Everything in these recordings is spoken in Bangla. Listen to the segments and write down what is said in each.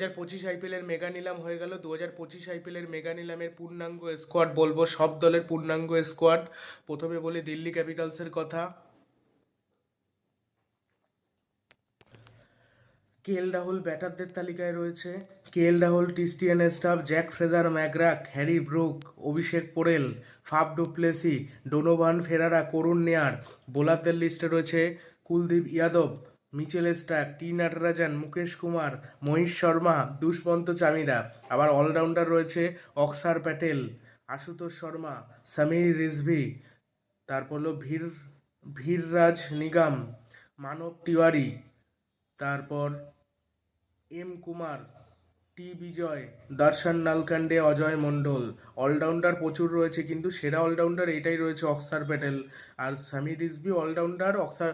হাজার পঁচিশ আইপিএলের মেগা নিলাম হয়ে গেল দু হাজার পঁচিশ আইপিএলের মেগা নিলামের পূর্ণাঙ্গ স্কোয়াড বলব, সব দলের পূর্ণাঙ্গ স্কোয়াড প্রথমে বলি দিল্লি ক্যাপিটালসের কথা। কে এল রাহুল ব্যাটারদের তালিকায় রয়েছে। K L Rahul Tristan Stubbs, Jake Fraser McGurk Harry Brook, Abhishek Porel, Faf du Plessis, Donovan Ferreira, Karun Nair. বোলারদের লিস্টে রয়েছে Kuldeep Yadav Mitchell Starc T Natarajan, Mukesh Kumar, Mohit Sharma Dushmantha Chameera. আবার অলরাউন্ডার রয়েছে অক্সার প্যাটেল, আশুতোষ শর্মা, সামির রিজভি, তারপর হলো ভীর, ভীররাজ নিগম, মানব তিওয়ারি, তারপর এম কুমার টি বিজয়, দর্শন নালকান্ডে অজয় মণ্ডল। অলরাউন্ডার প্রচুর রয়েছে, কিন্তু সেরা অলরাউন্ডার এটাই রয়েছে অক্সার প্যাটেল। আর সামি রিজবি অলরাউন্ডার অক্সার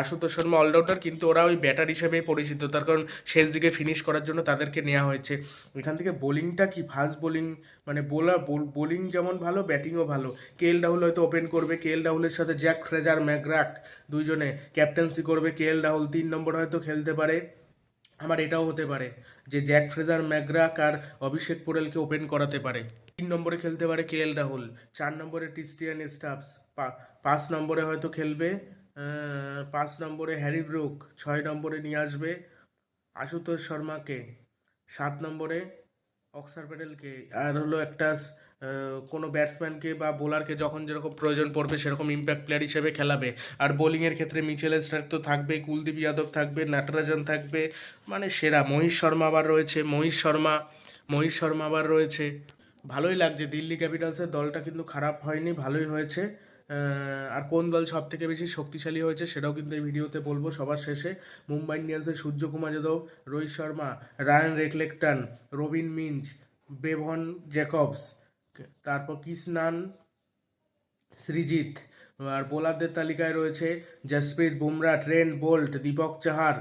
আশুতোষ শর্মা অলরাউন্ডার, কিন্তু ওরা ওই ব্যাটার হিসেবে পরিচিত। তার কারণ শেষ দিকে ফিনিশ করার জন্য তাদেরকে নেওয়া হয়েছে। এখান থেকে বোলিংটা কি? ফাস্ট বোলিং মানে বোলার বোলিং যেমন ভালো ব্যাটিংও ভালো। কে এল রাহুল হয়তো ওপেন করবে। কে এল রাহুলের সাথে জ্যাক ফ্রেজার ম্যাগ্রাক দুইজনে ক্যাপ্টেন্সি করবে। কে এল রাহুল তিন নম্বর হয়তো খেলতে পারে। আমার এটাও হতে পারে যে জ্যাক ফ্রেজার ম্যাগ্রাক আর অভিষেক পোরেলকে ওপেন করাতে পারে। তিন নম্বরে খেলতে পারে কে এল রাহুল, চার নম্বরে টিস্টিয়ান স্টাফস পাঁচ নম্বরে হয়তো খেলবে পাঁচ নম্বরে হ্যারি ব্রুক, ছয় নম্বরে নিয়ে আসবে আশুতোষ শর্মাকে, সাত নম্বরে অক্সার প্যাটেলকে, আর হলো একটা কোনো ব্যাটসম্যানকে বা বোলারকে যখন যেরকম প্রয়োজন পড়বে সেরকম ইম্প্যাক্ট প্লেয়ার হিসেবে খেলাবে। আর বোলিংয়ের ক্ষেত্রে মিচেল স্টার্ক তো থাকবে কুলদীপ যাদব থাকবে নাটরাজন থাকবে মানে সেরা। মহিষ শর্মা আবার রয়েছে, মহিষ শর্মা মহিষ শর্মা আবার রয়েছে। ভালোই লাগছে, দিল্লি ক্যাপিটালসের দলটা কিন্তু খারাপ হয়নি, ভালোই হয়েছে। আর কোন দল সব থেকে বেশি শক্তিশালী হয়েছে সেটাও কিন্তু এই ভিডিওতে বলব। সবার শেষে Mumbai ইন্ডিয়ান্সের Suryakumar Yadav, Rohit Sharma, Ryan Rickelton, Robin Minz Bevon Jacobs তারপর কৃষ্ণান, সৃজিত, আর বোলারদের তালিকায় রয়েছে Jasprit Bumrah, Trent Boult, Deepak Chahar,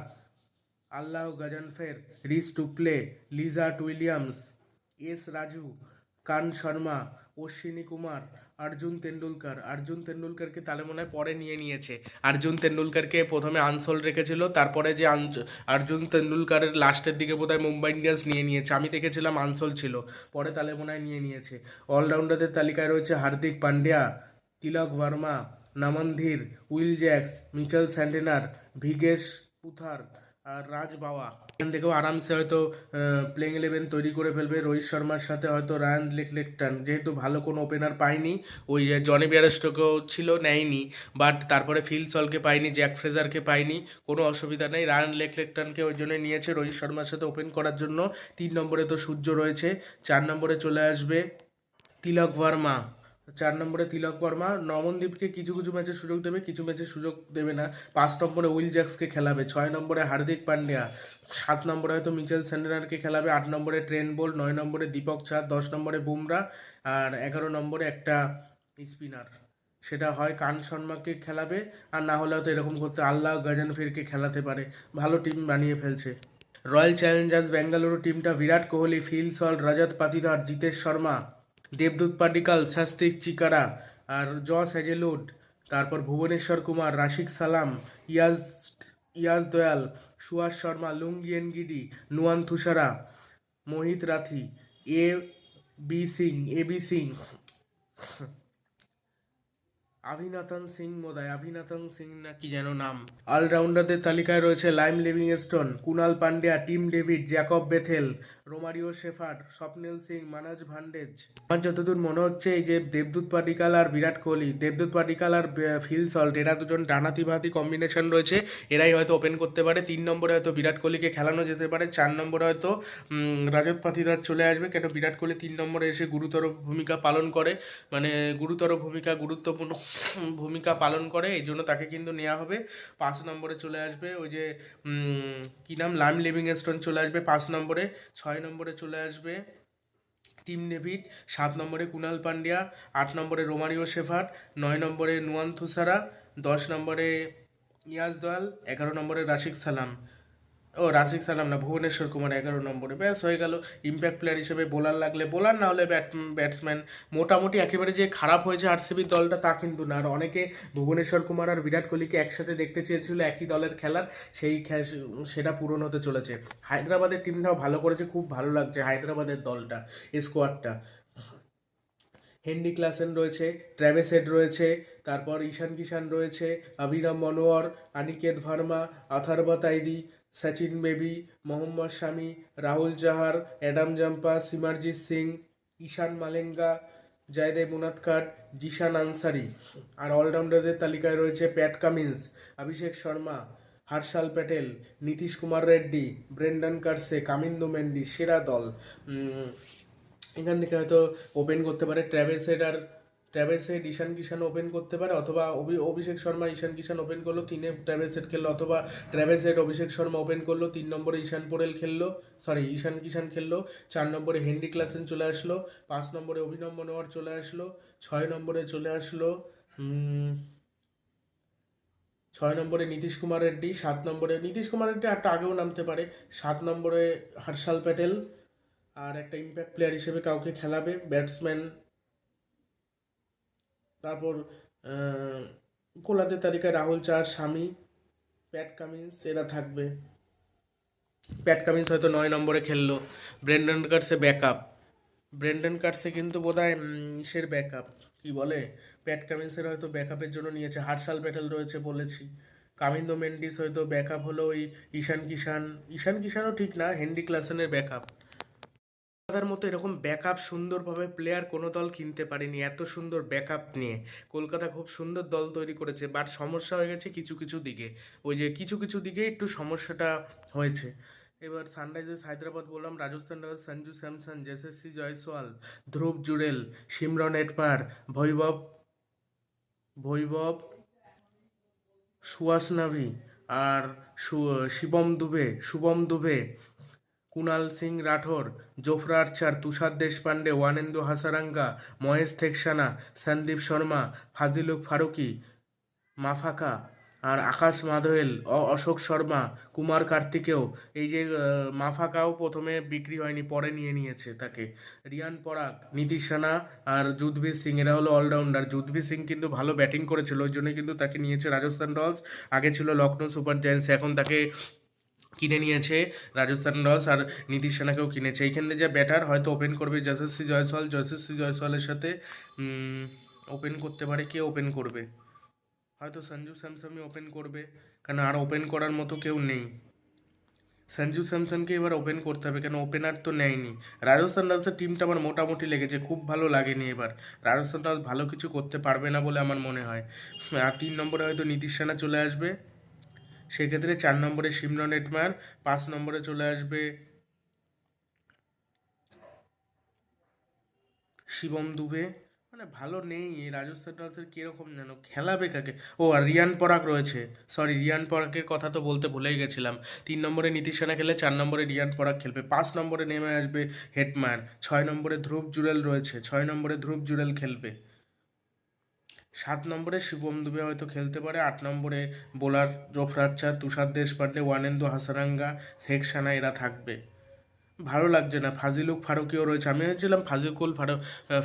Allah Ghazanfar Reece Topley Lizaad Williams, S Raju, Karn Sharma, Ashwani Kumar Arjun Tendulkar. Arjun তেন্ডুলকারকে তাহলে মনে হয় পরে নিয়ে নিয়েছে। অর্জুন তেন্ডুলকারকে প্রথমে আনসোল রেখেছিল, তারপরে যে অর্জুন তেন্ডুলকারের লাস্টের দিকে বোধহয় মুম্বাই ইন্ডিয়ান্স নিয়ে নিয়েছে। আমি দেখেছিলাম আনসোল ছিল, পরে তাহলে মনে হয় নিয়ে নিয়েছে। অলরাউন্ডারদের তালিকায় রয়েছে Hardik Pandya, Tilak Varma, Naman Dhir, Will Jacks, Mitchell Santner Vignesh Puthur. আর রাজ বাওয়া। এখান থেকেও আরামসে হয়তো প্লেইং ইলেভেন তৈরি করে ফেলবে। রোহিত শর্মার সাথে হয়তো রায়ান লেকলেকটন যেহেতু ভালো কোনো ওপেনার পায়নি, ওই জনি বিয়ারেস্টোকেও ছিল, নেয়নি। বাট তারপরে ফিল সলকে পায়নি জ্যাক ফ্রেজারকে পায়নি। কোনো অসুবিধা নেই। রায়ান লেকলেকটনকে ওই জন্য নিয়েছে রোহিত শর্মার সাথে ওপেন করার জন্য। তিন নম্বরে তো সূর্য রয়েছে। চার নম্বরে চলে আসবে তিলক ভার্মা। চার নম্বরে তিলক বর্মা নমনদীপকে কিছু কিছু ম্যাচে সুযোগ দেবে, কিছু ম্যাচে সুযোগ দেবে না। পাঁচ নম্বরে উইল জ্যাক্সকে খেলাবে, ছয় নম্বরে হার্দিক পান্ডিয়া, সাত নম্বরে হয়তো মিচেল স্যান্ডেনারকে খেলাবে, আট নম্বরে ট্রেন বোল নয় নম্বরে দীপক চাঁদ দশ নম্বরে বুমরা আর এগারো নম্বরে একটা স্পিনার। সেটা হয় কান শর্মাকে খেলাবে আর না হলে হয়তো এরকম করতে আল্লাহ গজানফিরকে খেলাতে পারে। ভালো টিম বানিয়ে ফেলছে। রয়্যাল চ্যালেঞ্জার্স বেঙ্গালুরু টিমটা বিরাট কোহলি, ফিল সল্ট রজত পাতিদার, জিতেশ শর্মা দেবদূত পাডিকাল শাস্তিক চিকারা আর জস হ্যাজেলুড তারপর ভুবনেশ্বর কুমার, রাশিক সালাম, Yash Yash Dayal, Suyash Sharma Lungi গিডি, Nuwan Thushara, Mohit Rathee, A B Singh, A B Singh Abhinandan Singh মোদায়, Abhinandan Singh না কি যেন নাম। অলরাউন্ডারদের তালিকায় রয়েছে Liam Livingstone, Krunal Pandya, Tim David, Jacob Bethell, Romario Shepherd Swapnil Singh, Manoj Bhandage. আমার যতদূর মনে হচ্ছে এই যে দেবদূত পাডিকাল আর বিরাট কোহলি, দেবদূত পাডিকাল আর ফিল সল্ট, এরা দুজন ডানাতি ভাতি কম্বিনেশন রয়েছে, এরাই হয়তো ওপেন করতে পারে। তিন নম্বরে হয়তো বিরাট কোহলিকে খেলানো যেতে পারে, চার নম্বরে হয়তো রাজত পাতিদার চলে আসবে, কেন বিরাট কোহলি তিন নম্বরে এসে গুরুতর ভূমিকা পালন করে। মানে গুরুতর ভূমিকা, গুরুত্বপূর্ণ ভূমিকা পালন করে, এই জন্য তাকে কিন্তু নেওয়া হবে। পাঁচ নম্বরে চলে আসবে ওই যে কী নাম? লাইম লিভিংস্টোন চলে আসবে পাঁচ নম্বরে। ছয় নম্বরে চলে আসবে টিম ডেভিড। সাত নম্বরে কুনাল পান্ডিয়া। আট নম্বরে রোমারিও শেফার নয় নম্বরে নুয়ান থুসারা। দশ নম্বরে ইয়াজ দয়াল। এগারো নম্বরে রাশিক সালাম। ও রাশিক সালাম না, ভুবনেশ্বর কুমার এগারো নম্বরে। ব্যাস, হয়ে গেল। ইম্প্যাক্ট প্লেয়ার হিসেবে বোলার লাগলে বোলার না হলে ব্যাট ব্যাটসম্যান মোটামুটি একেবারে যে খারাপ হয়েছে আরসিবির দলটা, তা কিন্তু না। আর অনেকে ভুবনেশ্বর কুমার আর বিরাট কোহলিকে একসাথে দেখতে চেয়েছিল, একই দলের খেলার। সেই সেটা পূরণ হতে চলেছে। হায়দ্রাবাদের টিমটাও ভালো করেছে, খুব ভালো লাগছে হায়দ্রাবাদের দলটা স্কোয়াডটা হেনরি ক্লাসেন রয়েছে, ট্র্যাভেস হেড রয়েছে, তারপর ঈশান কিষান রয়েছে অভিরাম মনোয়ার অনিকেত ভার্মা, আথারবা তাইদি সচিন বেবি মোহাম্মদ শামি রাহুল জাহার অ্যাডাম জাম্পা সিমারজিৎ সিং ঈশান মালেঙ্গা জয়দেব মুনাতকার জিশান আনসারি আর অলরাউন্ডারদের তালিকায় রয়েছে Pat Cummins Abhishek Sharma Harshal Patel Nitish Kumar Reddy Brydon Carse Kamindu Mendis সেরা দল এখান থেকে হয়তো ওপেন করতে পারে ট্র্যাভেলস হেড আর Travis Head Ishan Kishan open করতে পারে, অথবা অভি- অভিষেক শর্মা ঈশান কিষান ওপেন করল, তিনে ট্র্যাভেলস হেড খেললো, অথবা Travis Head Abhishek Sharma open করল, তিন নম্বরে ঈশান পোরেল খেললো সরি ঈশান কিষান খেললো, চার নম্বরে হেনরি ক্লাসেন চলে আসলো, পাঁচ নম্বরে অভিনব মনোয়ার চলে আসলো, ছয় নম্বরে চলে আসলো ছয় নম্বরে নীতিশ কুমার রেড্ডি, সাত নম্বরে, নীতিশ কুমার রেড্ডি একটা আগেও নামতে পারে, সাত নম্বরে হর্ষাল প্যাটেল, আর একটা ইম্প্যাক্ট প্লেয়ার হিসেবে কাউকে খেলাবে ব্যাটসম্যান তারপর কোলাদের তালিকায় রাহুল চার স্বামী প্যাট কামিন্স, এরা থাকবে। প্যাট কামিন্স হয়তো নয় নম্বরে খেললো। Brydon Carse backup. Brydon Carse কিন্তু বোধ হয় ইসের ব্যাকআপ। কি বলে? প্যাট কামিন্সের হয়তো ব্যাকআপের জন্য নিয়েছে। হার্শাল প্যাটেল রয়েছে বলেছি। কামিন্দো মেন্ডিস হয়তো ব্যাকআপ হলো ওই ঈশান কিষান ঈশান কিষানও ঠিক না, হেনরি ক্লাসেনের ব্যাকআপ। কলকাতার মতো এরকম ব্যাকআপ সুন্দরভাবে প্লেয়ার কোনো দল কিনতে পারেনি, এত সুন্দর ব্যাকআপ নিয়ে। কলকাতা খুব সুন্দর দল তৈরি করেছে বাট সমস্যা হয়ে গেছে কিছু কিছু দিকে। ওই যে কিছু কিছু দিকে একটু সমস্যাটা হয়েছে। এবার সানরাইজার্স হায়দ্রাবাদ বললাম, Rajasthan Royals Sanju Samson Yashasvi Jaiswal, Dhruv Jurel Shimron Hetmyer, Vaibhav Vaibhav Suryavanshi আর Shivam Dube, Shubham Dube Kunal Singh Rathore, Jofra Archer, Tushar Deshpande Wanindu Hasaranga, Maheesh Theekshana, Sandeep Sharma, Fazalhaq Farooqi, Maphaka আর আকাশ মাধোয়েল অশোক শর্মা, কুমার কার্তিকেও। এই যে মাফাকাও প্রথমে বিক্রি হয়নি, পরে নিয়ে নিয়েছে তাকে। রিয়ান পরাগ, নীতিশ রানা আর যুদ্ধবীর সিং, এরা হলো অলরাউন্ডার। যুধবীর সিং কিন্তু ভালো ব্যাটিং করেছিল, ওই জন্য কিন্তু তাকে নিয়েছে রাজস্থান রয়্যালস। আগে ছিল লখনৌ সুপার জায়ান্টস, এখন তাকে কিনে নিয়েছে রাজস্থান রয়্যালস আর নীতিশ সেনাকেও কিনেছে। এইখান থেকে যা ব্যাটার হয়তো ওপেন করবে যশস্বী জয়সওয়াল। যশস্বী জয়সওয়ালের সাথে ওপেন করতে পারে কে? ওপেন করবে। হয়তো সঞ্জু স্যামসনই ওপেন করবে। কারণ আর ওপেন করার মতো কেউ নেই। সঞ্জু স্যামসনকে এবার ওপেন করতে হবে। কেন ওপেনার তো নেয়নি। রাজস্থান রয়্যালসের টিমটা আমার মোটামুটি লেগেছে। খুব ভালো লাগেনি এবার। রাজস্থান রয়্যালস ভালো কিছু করতে পারবে না বলে আমার মনে হয়। আর তিন নম্বরে হয়তো নীতিশ সেনা চলে আসবে। সেক্ষেত্রে চার নম্বরে সিমরন এটমার পাঁচ নম্বরে চলে আসবে শিবম দুবে। মানে ভালো নেই রাজস্থান রয়্যালসের কীরকম যেন, খেলাবে কাকে? ও, আর রিয়ান পরাগ রয়েছে। সরি রিয়ান পরাগের কথা তো বলতে ভুলেই গেছিলাম। তিন নম্বরে নীতিশ সেনা খেলে, চার নম্বরে রিয়ান পরাগ খেলবে। পাঁচ নম্বরে নেমে আসবে হেডমার। ছয় নম্বরে ধ্রুব জুরেল রয়েছে। ছয় নম্বরে ধ্রুব জুরেল খেলবে। সাত নম্বরে শিবম দুবে হয়তো খেলতে পারে, আট নম্বরে bowler Jofra Archer Tushar Deshpande Wanindu Hasaranga, Sheikh সানা এরা থাকবে। ভালো লাগছে না, ফাজিলুক ফারুকিও রয়েছে। আমি ভেবেছিলাম ফাজিকুল ফারুক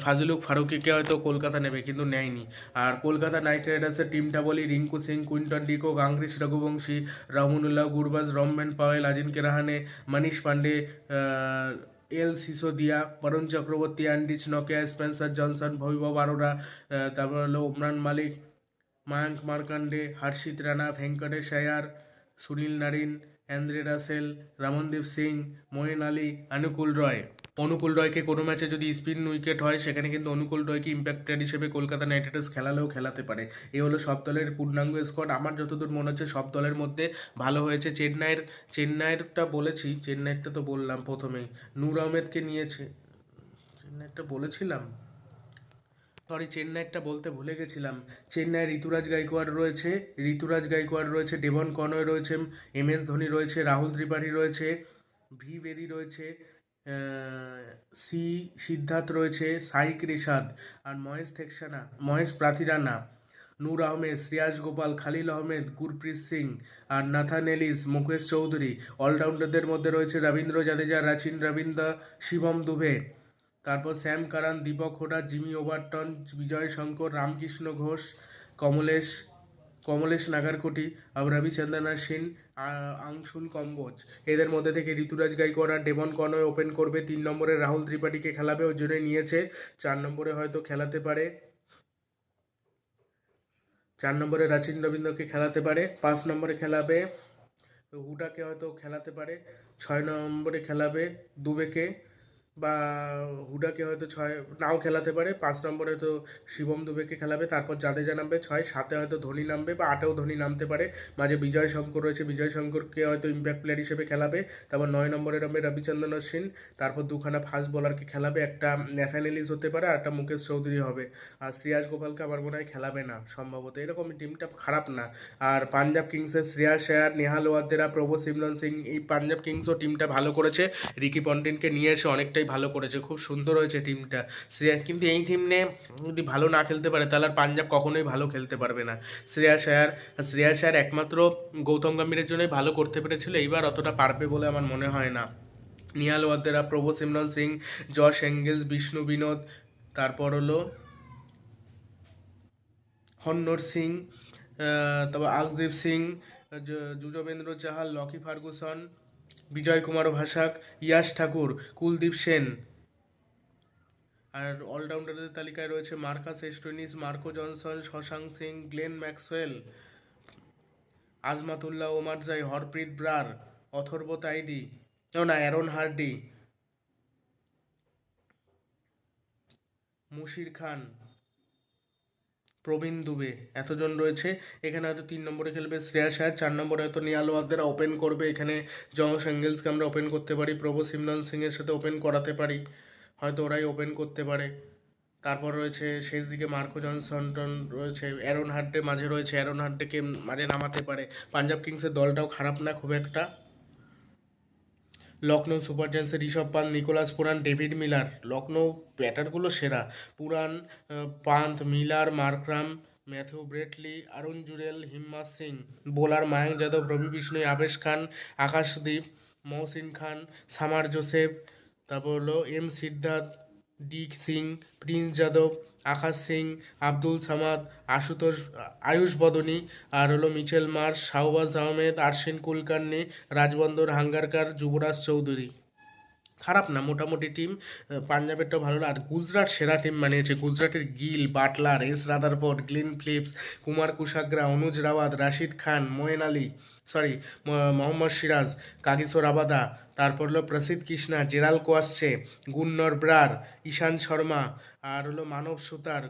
ফাজিলুক ফারুকিকে হয়তো কলকাতা নেবে, কিন্তু নেয়নি। আর কলকাতা নাইট রাইডার্সের টিমটা বলি, Rinku Singh, Quinton de Kock Angkrish Raghuvanshi Rahmanullah Gurbaz Rovman Powell Ajinkya Rahane Manish Pandey L Sisodia Varun Chakravarthy, Anrich Nokia, Spencer Johnson Vaibhav Arora তারপর হলো Umran Malik, Mayank Markande Harshit Rana, Venkatesh Iyer, Sunil Narine, Andre Russell, Ramandeep Singh Moeen Ali, Anukul Roy. Anukul রয়কে কোনো ম্যাচে যদি স্পিন উইকেট হয়, সেখানে কিন্তু অনুকূল রয়কে ইম্প্যাক্টেড হিসেবে কলকাতা নাইট রাইডার্স খেলালেও খেলাতে পারে। এই হলো সব দলের পূর্ণাঙ্গ স্কোয়াড আমার যতদূর মনে হচ্ছে, সব দলের মধ্যে ভালো হয়েছে। চেন্নাইয়ের, চেন্নাইয়েরটা বলেছি, চেন্নাইয়েরটা তো বললাম প্রথমেই। নূর আহমেদকে নিয়েছে, চেন্নাইয়েরটা বলেছিলাম? সরি চেন্নাইয়েরটা বলতে ভুলে গেছিলাম। চেন্নাইয়ের ঋতুরাজ গাইকোয়াড় রয়েছে, ঋতুরাজ গাইকোয়াড় রয়েছে, ডেভন কনয় রয়েছে, এম এস ধোনি রয়েছে, রাহুল ত্রিপাঠী রয়েছে, ভি বেদি রয়েছে সি সিদ্ধার্থ রয়েছে সাইক রেশাদ আর মহেশ থেকসানা, মহেশ প্রাথিরানা। নূর আহমেদ, শ্রিয়াস গোপাল, খালিল আহমেদ, গুরপ্রীত সিং আর নাথান এলিস, মুকেশ চৌধুরী। অলরাউন্ডারদের মধ্যে রয়েছে রবীন্দ্র জাদেজা, রাচিন রবীন্দ্র, শিবম দুবে। তারপর Sam Curran, Deepak Hooda, Jamie Overton Vijay Shankar Ramakrishna Ghosh, Kamlesh Kamlesh Nagarkoti আর রবিচন্দ্রন অশ্বিন আ- আংশুল কম্বোজ। এদের মধ্যে থেকে ঋতুরাজ গাইকোয়াড় আর ডেমন কনয় ওপেন করবে তিন নম্বরে, রাহুল ত্রিপাঠীকে খেলাবে ওই জন্য নিয়েছে। চার নম্বরে হয়তো খেলাতে পারে। চার নম্বরে রাচিন রবীন্দ্রকে খেলাতে পারে। পাঁচ নম্বরে খেলাবে, হুডাকে হয়তো খেলাতে পারে। ছয় নম্বরে খেলাবে দুবেকে। বা হুডাকে হয়তো ছয়, নাও খেলাতে পারে, পাঁচ নম্বরে হয়তো শিবম দুবেকে খেলাবে, তারপর জাদেজা নামবে, ছয়, সাতে হয়তো ধোনি নামবে বা আটেও ধোনি নামতে পারে। মাঝে বিজয় শঙ্কর রয়েছে, বিজয় শঙ্করকে হয়তো ইম্প্যাক্ট প্লেয়ার হিসেবে খেলাবে। তারপর নয় নম্বরে নামবে রবিচন্দ্রন অশ্বিন, তারপর দুখানা ফাস্ট বোলারকে খেলাবে, একটা ন্যাথানেলিস হতে পারে আর একটা মুকেশ চৌধুরী হবে। আর শ্রেয়াস গোপালকে আমার মনে হয় খেলাবে না, সম্ভবত। এরকম টিমটা খারাপ না। আর পাঞ্জাব কিংসের শ্রেয়াস আয়ার নেহাল ওয়াদ্দেরা, প্রভু সিমরন সিং, এই পাঞ্জাব কিংসও টিমটা ভালো করেছে। রিকি পন্টিনকে নিয়ে এসে অনেকটাই ভালো করেছে, খুব সুন্দর হয়েছে টিমটা শ্রেয়া, কিন্তু এই টিম নিয়ে যদি ভালো না খেলতে পারে, তাহলে আর পাঞ্জাব কখনোই ভালো খেলতে পারবে না। শ্রেয়া আয়ার শ্রেয়া শায়ার একমাত্র গৌতম গম্ভীরের জন্যই ভালো করতে পেরেছিল, এইবার অতটা পারবে বলে আমার মনে হয় না। Nehal Wadhera, Prabhsimran Singh, Josh Inglis Vishnu Vinod, তারপর হলো হন্নর সিং তারপর আকদীপ সিং যুজবেন্দ্র চাহাল, লকি ফার্গুসন বিজয় কুমার ভাসাক ইয়াশ ঠাকুর, কুলদীপ সেন। আর অলরাউন্ডারদের তালিকায় রয়েছে Marcus Stoinis, Marco Jansen, Shashank Singh, Glenn Maxwell, Azmatullah, Omarzai, Harpreet Brar, Atharva Taide না, অ্যারন হার্ডি, মুশির খান। প্রবীণ দুবে। এতজন রয়েছে। এখানে হয়তো তিন নম্বরে খেলবে শ্রেয়া আয়ার চার নম্বরে হয়তো নিয়াল ওয়াকদেরা ওপেন করবে। এখানে জশ অ্যাঙ্গেলসকে আমরা ওপেন করতে পারি, প্রভু সিমরন সিংয়ের সাথে ওপেন করাতে পারি। হয়তো ওরাই ওপেন করতে পারে। তারপর রয়েছে শেষ দিকে মার্কো জনসন টন রয়েছে, অ্যারন হার্ডে মাঝে রয়েছে। অ্যারন হার্ডেকে মাঝে নামাতে পারে। পাঞ্জাব কিংসের দলটাও খারাপ না খুব একটা। লখনৌ সুপার জায়ান্টসের ঋষভ পাল Nicholas Pooran David Miller. Lucknow ব্যাটারগুলো সেরা। Pooran Pant, Miller Markram Matthew Breetzke, Aryan Juyal Himmat Singh, bowler Mayank Yadav, Ravi Bishnoi, Avesh Khan, Akashdeep, Mohsin Khan, Shamar Joseph, তারপর হলো এম সিদ্ধার্থ, ডিক সিং, প্রিন্স যাদব আকাশ সিং, আব্দুল সামাদ, আশুতোষ, আয়ুষ বদনী, আর হলো মিচেল মার্শ, শাহবাজ আহমেদ, আরশিন কুলকার্নি, রাজবন্দর হাঙ্গারকার, যুবরাজ চৌধুরী। খারাপ না, মোটামুটি টিম পাঞ্জাবেরটাও ভালো আর গুজরাট সেরা টিম বানিয়েছে গুজরাটের Gill, Buttler, S Rutherford, Glenn Phillips, Kumar Kushagra, Anuj Rawat, Rashid Khan, Moeen Ali sorry Mohammed Siraj Kagiso Rabada তারপর হলো প্রসিদ্ধ কৃষ্ণা, জেরাল কোয়াসছে, গুন্নর ব্রার, ঈশান শর্মা, আর হলো মানব সুতার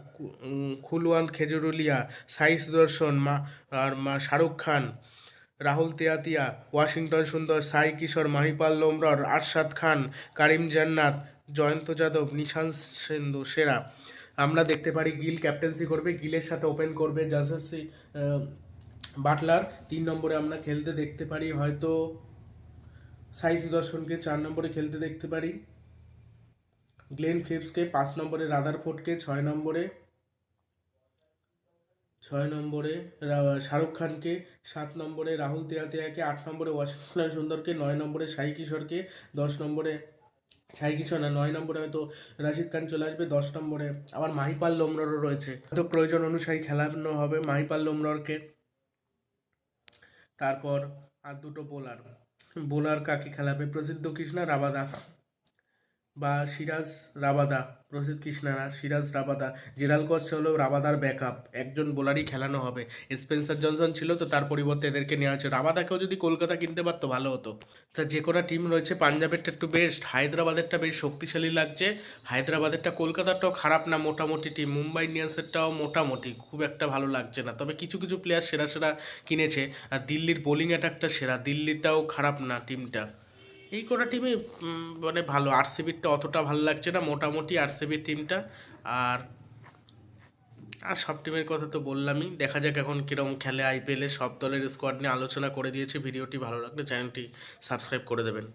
খুলওয়ান্ত খেজুরুলিয়া সাই সুদর্শন মা, আর শাহরুখ খান। রাহুল তেয়াতিয়া, ওয়াশিংটন সুন্দর, সাই কিশোর, মাহিপাল লোমরর, আরশাদ খান, কারিম জান্নাত, জয়ন্ত যাদব, নিশান সেন্দু সেরা। আমরা দেখতে পারি গিল ক্যাপ্টেন্সি করবে, গিলের সাথে ওপেন করবে জাসাসি বাটলার। তিন নম্বরে আমরা খেলতে দেখতে পারি হয়তো সাই সুদর্শনকে, চার নম্বরে খেলতে দেখতে পারি গ্লেন ফিলিপসকে পাঁচ নম্বরে রাদারফোর্ডকে, ছয় নম্বরে ছয় নম্বরে শাহরুখ খানকে, সাত নম্বরে রাহুল তেয়াতিয়াকে আট নম্বরে ওয়াশিংটন সুন্দরকে, নয় নম্বরে সাই কিশোরকে, দশ নম্বরে সাই কিশোর না, নয় নম্বরে হয়তো রাশিদ খান চলে আসবে, দশ নম্বরে আবার মাহিপাল লোমররও রয়েছে। হয়তো প্রয়োজন অনুসারী খেলানো হবে মাহিপাল লোমররকে। তারপর আর দুটো বোলার। বোলার কাকে খেলাবে? প্রসিদ্ধ কৃষ্ণা রাবাদা বা সিরাজ রাবাদা প্রসিদ্ধ কৃষ্ণারা, সিরাজ রাবাদা, জেরাল কস হলো রাবাদার ব্যাকআপ। একজন বোলারই খেলানো হবে। স্পেন্সার জনসন ছিল তো তার পরিবর্তে এদেরকে নেওয়া হয়েছে। রাবাদাকেও যদি কলকাতা কিনতে পারতো, ভালো হতো। তা যে কটা টিম রয়েছে, পাঞ্জাবেরটা একটু বেস্ট হায়দ্রাবাদেরটা বেশ শক্তিশালী লাগছে। হায়দ্রাবাদেরটা কলকাতারটাও খারাপ না, মোটামুটি টিম মুম্বাই ইন্ডিয়ান্সেরটাও মোটামুটি খুব একটা ভালো লাগছে না। তবে কিছু কিছু প্লেয়ার সেরা সেরা কিনেছে। আর দিল্লির বোলিং অ্যাটাকটা সেরা। দিল্লিটাও খারাপ না টিমটা এই কটা টিমে মানে ভালো। আর আরসিবিরটা অতটা ভালো লাগছে না, মোটামুটি আর আরসিবির টিমটা আর আর সব টিমের কথা তো বললামই। দেখা যাক এখন কীরকম খেলে আইপিএলে সব দলের স্কোয়াড নিয়ে আলোচনা করে দিয়েছি। ভিডিওটি ভালো লাগলে চ্যানেলটি সাবস্ক্রাইব করে দেবেন।